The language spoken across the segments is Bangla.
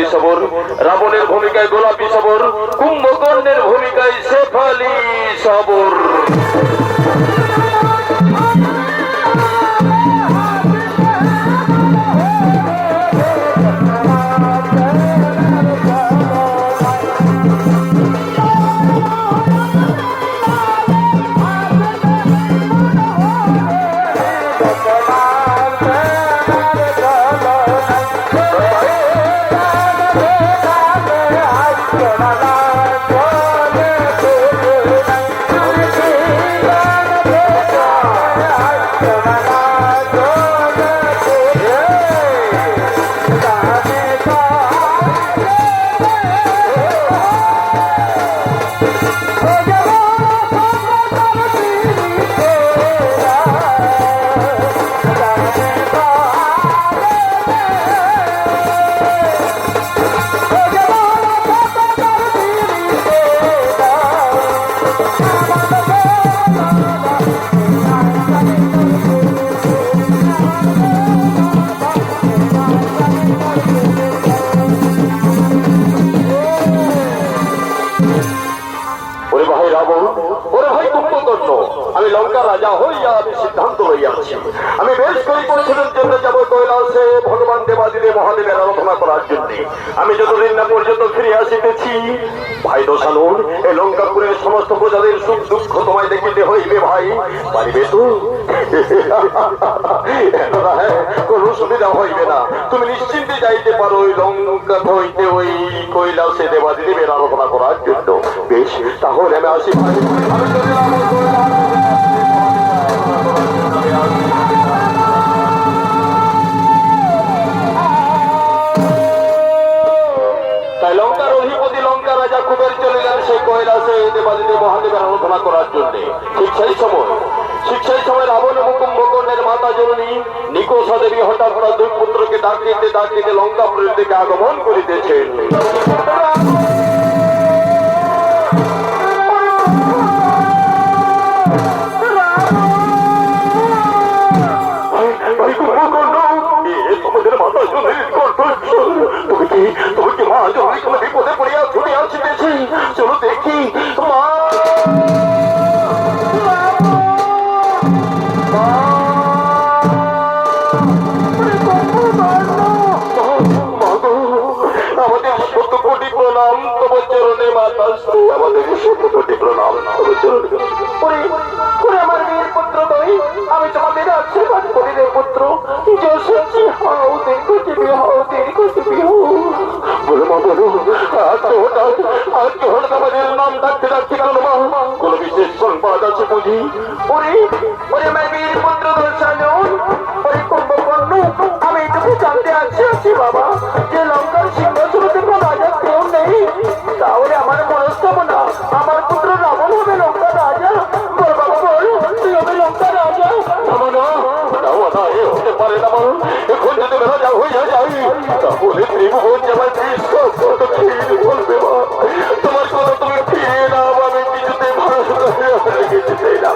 চিন্তামণি সবর রাবণের ভূমিকায় গোলাপি সবর কুম্ভকর্ণের ভূমিকায় শেফালি সবর। দেবাদিদেব মহাদেবের আরাধনা করার জন্য। আমি যতদিন না পর্যন্ত ফিরে আসিতেছি, ভাই দোষানুর এই লঙ্কাপুরের সমস্ত প্রজাদের সুখ দুঃখ তোমায় দেখিতে হইবে, ভাই। পারিবে তো? কোনো সুবিধা হইবে না। তুমি নিশ্চিন্তে যাইতে পারো ওই লঙ্কা হইতে ওই কৈলাসে দেবাদিদেবের আরাধনা করার জন্য। বেশ, তাহলে আমি আসি, ভাই। লঙ্কা রাজা কুবের চলিলেন সেই কৈলাসে দেবাদিদেব মহাদেবের আরাধনা করার জন্য ঠিক সেই সময় ঠিক সেই সময় রাবণ এবং কুম্ভকর্ণের মাতা জননী নিকোষা দেবী হঠাৎ তার দুই পুত্রকে ডাকিতে ডাকিতে লঙ্কাপুরের দিকে আগমন করিতেছেন ভাই কুম্ভকর্ণ, মাতা জননীর কণ্ঠস্বর। তুমি কি তুমি কি মা জননী শ্রী আমাদের কোটি প্রণাম ওরে আমার বীর পুত্র নই আমি তোমাদের আশীর্বাদ করি রে পুত্র। যশস্বী নাম ডাকতে ডাকতে কোনো বিশেষ সংবাদ আছে বুঝি? ওরে ওরে আমার তোমার কথা তুমি ফিরে নাও আমি কিছুতে ভালো রেখেছি চাই না।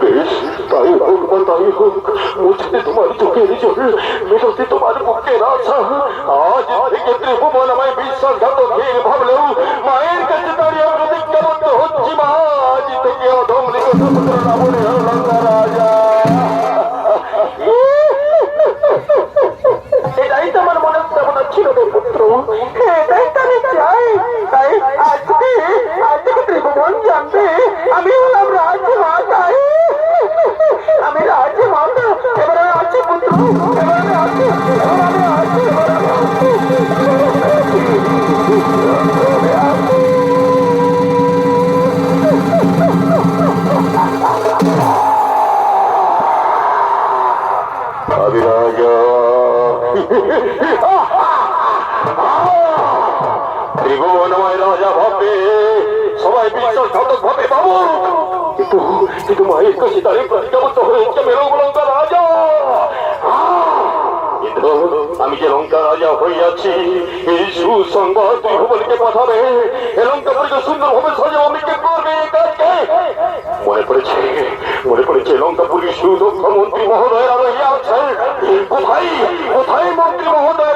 বেশ তাই হোক বা তাই হোক মুছতে তোমার চোখের জল মেটাতে তোমার বুকের আশা আজ থেকে ত্রিভুবন আমায় বিশ্বাসঘাত খেয়ে ভাবলেও মায়ের কাছে দাঁড়িয়ে প্রতিজ্ঞাবদ্ধ হচ্ছি মা আজ রাজা লঙ্কা আমি যে লঙ্কা রাজা হইয়াছি, এই সুসংবাদ পাঠাবে। এ লঙ্কাপুরীকে সুন্দর ভাবে সাজা আমি কে করবে মনে পড়েছে মনে পড়েছে লঙ্কাপুরী সুদক্ষ মন্ত্রী মহোদয় রহিয়াছেন। কোথায় কোথায় মন্ত্রী মহোদয়